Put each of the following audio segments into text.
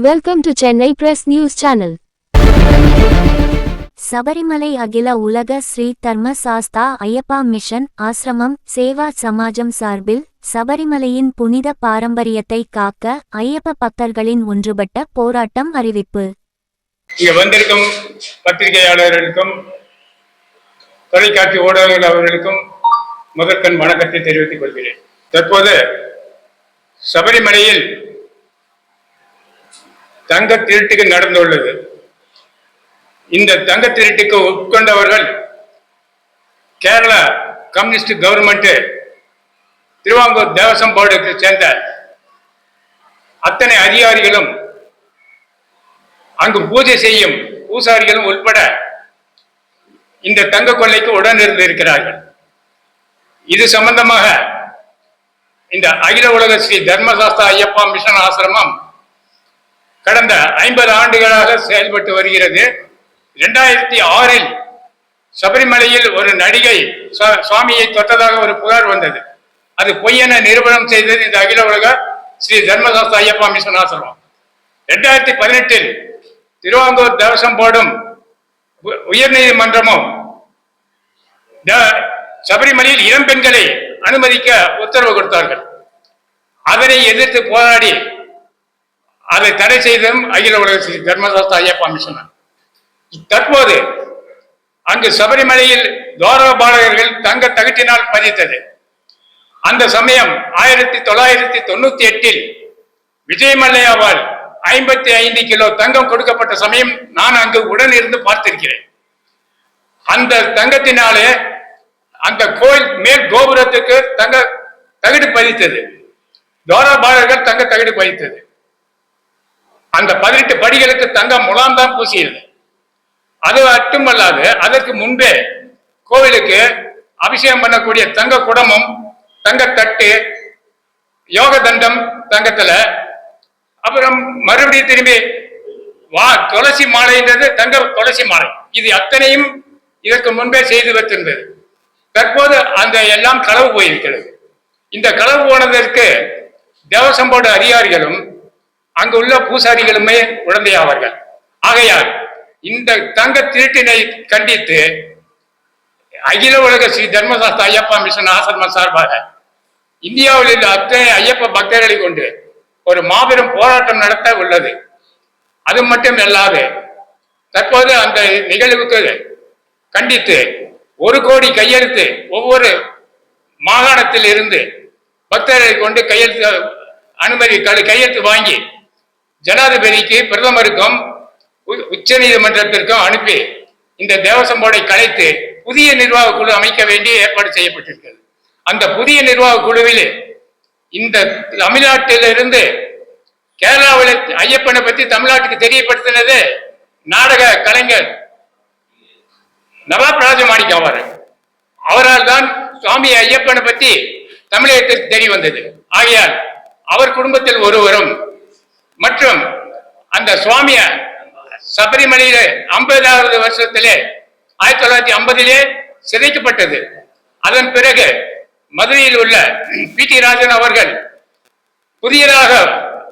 Welcome to Chennai Press News Channel. Sabarimala அகில உலக ஸ்ரீ தர்ம சாஸ்தா ஐயப்பா மிஷன் ஆசிரமம் சேவா சமாஜம் சார்பில் சபரிமலையின் புனித பாரம்பரியத்தை காக்க ஐயப்ப பக்தர்களின் ஒன்றுபட்ட போராட்டம் அறிவிப்பு இங்க வந்திருக்கும் பத்திரிகையாளர்களுக்கும் தொலைக்காட்சி ஊடகங்கள் அவர்களுக்கும் முதற்கண் வணக்கத்தை தெரிவித்துக் கொள்கிறேன் தற்போது சபரிமலையில் தங்க திருட்டுக்கு நடந்துள்ளது. இந்த தங்க திருட்டுக்கு உட்கொண்டவர்கள் கேரளா கம்யூனிஸ்ட் கவர்மெண்ட் திருவாங்கூர் தேவசம் போர்டுக்கு சேர்ந்த அத்தனை அதிகாரிகளும் அங்கு பூஜை செய்யும் பூசாரிகளும் உட்பட இந்த தங்க கொள்ளைக்கு உடனிருந்து இருக்கிறார்கள். இது சம்பந்தமாக இந்த அகில உலக ஸ்ரீ தர்மசாஸ்தா ஐயப்பா மிஷன் ஆசிரமம் கடந்த ஐம்பது ஆண்டுகளாக செயல்பட்டு வருகிறது. இரண்டாயிரத்தி ஆறில் சபரிமலையில் ஒரு நடிகை சுவாமியை தொட்டதாக ஒரு புகார் வந்தது. அது பொய்யென நிரூபணம் செய்தது இந்த அகில உலக ஸ்ரீ தர்மசாஸ்திர ஐயப்பா மிஷன் ஆசிரமம். இரண்டாயிரத்தி பதினெட்டில் திருவாங்கூர் தேவசம் போர்டும் உ- உயர்நீதிமன்றமும் த- சபரிமலையில் இளம் பெண்களை அனுமதிக்க உத்தரவு கொடுத்தார்கள். அதனை எதிர்த்து போராடி அதை தடை செய்ததும் அகில உலக ஸ்ரீ தர்மசாஸ்தா ஐயப்பா தற்போது அங்கு சபரிமலையில் கௌரவ பாடகர்கள் தங்க தகட்டினால் பதித்தது. அந்த சமயம் ஆயிரத்தி தொள்ளாயிரத்தி தொண்ணூத்தி எட்டில் விஜயமல்லையாவால் ஐம்பத்தி ஐந்து கிலோ தங்கம் கொடுக்கப்பட்ட சமயம் நான் அங்கு உடன் இருந்து பார்த்திருக்கிறேன். அந்த தங்கத்தினாலே அந்த கோயில் மேல் கோபுரத்துக்கு தங்க தகடு பதித்தது. பாலகர்கள் தங்க தகடு பதித்தது. அந்த பதினெட்டு படிகளுக்கு தங்கம் முலாம் தான் பூசியது. அது மட்டுமல்லாது அதற்கு முன்பே கோவிலுக்கு அபிஷேகம் பண்ணக்கூடிய தங்க குடமும் தங்க தட்டு யோக தண்டம் தங்கத்துல. அப்புறம் மறுபடியும் திரும்பி வா துளசி மாலைன்றது தங்க துளசி மாலை. இது அத்தனையும் இதற்கு முன்பே செய்து வைத்திருந்தது. தற்போது அந்த எல்லாம் களவு போயிருக்கிறது. இந்த களவு போனதற்கு தேவசம்போர்டு அதிகாரிகளும் அங்கு உள்ள பூசாரிகளுமே உடந்தையாவார்கள் ஆகையால் இந்த தங்க திருட்டினை கண்டித்து அகில உலக ஸ்ரீ தர்மசாஸ்திர ஐயப்பா மிஷன் ஆசிரமம் சார்பாக இந்தியாவில் இந்த அத்தனை ஐயப்ப பக்தர்களை கொண்டு ஒரு மாபெரும் போராட்டம் நடத்த உள்ளது. அது மட்டும் அல்லாது தற்போது அந்த நிகழ்வுக்கு கண்டித்து ஒரு கோடி கையெழுத்து ஒவ்வொரு மாகாணத்தில் இருந்து பக்தர்களை கொண்டு கையெழுத்து அனுமதி கையெழுத்து வாங்கி ஜனாதிபதிக்கு பிரதமருக்கும் உ- உச்ச நீதிமன்றத்திற்கும் அனுப்பி இந்த தேவசம் போர்டை கலைத்து புதிய நிர்வாக குழு அமைக்க வேண்டிய ஏற்பாடு செய்யப்பட்டிருக்கிறது. அந்த புதிய நிர்வாக குழுவில் இந்த தமிழ்நாட்டிலிருந்து கேரளாவில் ஐயப்பனை பற்றி தமிழ்நாட்டுக்கு தெரியப்படுத்தினது நாடக கலைஞர் நவாப் ராஜமாணிக்கம் அவர் அவரால் தான் சுவாமி ஐயப்பனை பற்றி தமிழகத்திற்கு தெரிய வந்தது. ஆகையால் அவர் குடும்பத்தில் ஒருவரும் மற்றும் அந்த சுவாமிய சபரிமலையில ஐம்பதாவது வருஷத்திலே ஆயிரத்தி தொள்ளாயிரத்தி ஐம்பதிலே சிதைக்கப்பட்டது. அதன் பிறகு மதுரையில் உள்ள பி டி ராஜன் அவர்கள் புதியதாக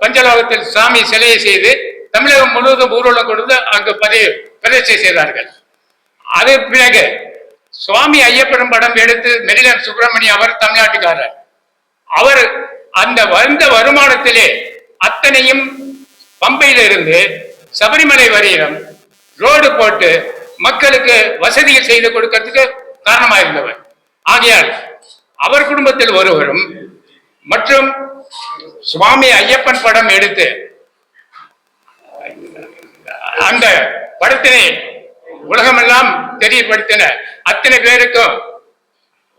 பஞ்சலோகத்தில் சாமி சிலையை செய்து தமிழகம் முழுவதும் ஊர்வலம் கொடுத்து அங்கு பதிவு பிரதிஷ்டை செய்தார்கள். அது பிறகு சுவாமி ஐயப்பனும் படம் எடுத்து மெரிலன் சுப்பிரமணியம் அவர் தமிழ்நாட்டுக்காரர். அவர் அந்த வந்த வருமானத்திலே அத்தனையும் பம்பையில இருந்து சபரிமலை வரையிலும் ரோடு போட்டு மக்களுக்கு வசதிகள் செய்து கொடுக்கறதுக்கு காரணமாக இருந்தவர் ஆகையால் அவர் குடும்பத்தில் ஒருவரும் மற்றும் சுவாமி ஐயப்பன் படம் எடுத்து அந்த படத்தினை உலகமெல்லாம் தெரியப்படுத்தின அத்தனை பேருக்கும்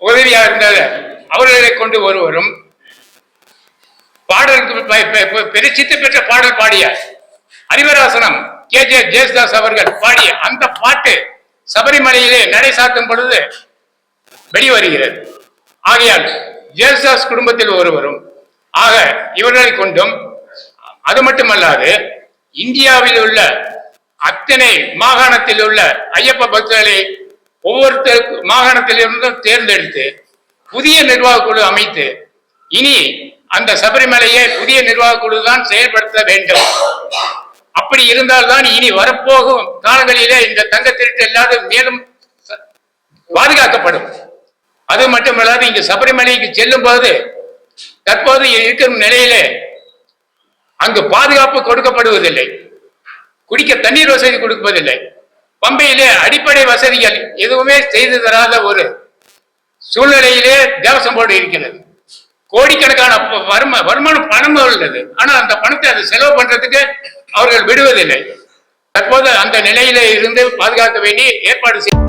உதவியாக இருந்தது. அவர்களை கொண்டு ஒருவரும் பாடலுக்கு ப- ப- பெற்ற பாடல் பாடிய அறிவராசனம் கே. ஜே. ஜேசுதாஸ் அவர்கள் பாடிய அந்த பாட்டு சபரிமலையிலே நடை சாத்தும் பொழுது வெளிவருகிறது. ஆகையால் ஜேசுதாஸ் குடும்பத்தில் ஒருவரும் ஆக இவர்களை கொண்டும் அது மட்டுமல்லாது இந்தியாவில் உள்ள அத்தனை மாகாணத்தில் உள்ள ஐயப்ப பக்தர்களை ஒவ்வொருத்தருக்கு மாகாணத்திலிருந்தும் தேர்ந்தெடுத்து புதிய நிர்வாக குழு அமைத்து இனி அந்த சபரிமலையை புதிய நிர்வாக குழு தான் செயல்படுத்த வேண்டும். அப்படி இருந்தால்தான் இனி வரப்போகும் காலங்களிலே இந்த தங்க திருட்டு இல்லாத மேலும் பாதுகாக்கப்படும். அது மட்டுமல்லாது இங்கு சபரிமலைக்கு செல்லும் போது தற்போது இருக்கும் நிலையிலே அங்கு பாதுகாப்பு கொடுக்கப்படுவதில்லை. குடிக்க தண்ணீர் வசதி கொடுப்பதில்லை. பம்பையிலே அடிப்படை வசதிகள் எதுவுமே செய்து தராத ஒரு சூழ்நிலையிலே தேவசம் போர்டு இருக்கிறது. கோடிக்கணக்கான வரும வருமானம் பணம் உள்ளது. ஆனா அந்த பணத்தை அதை செலவு பண்றதுக்கு அவர்கள் விடுவதில்லை. தற்போது அந்த நிலையில இருந்து பாதுகாக்க வேண்டி ஏற்பாடு செய்ய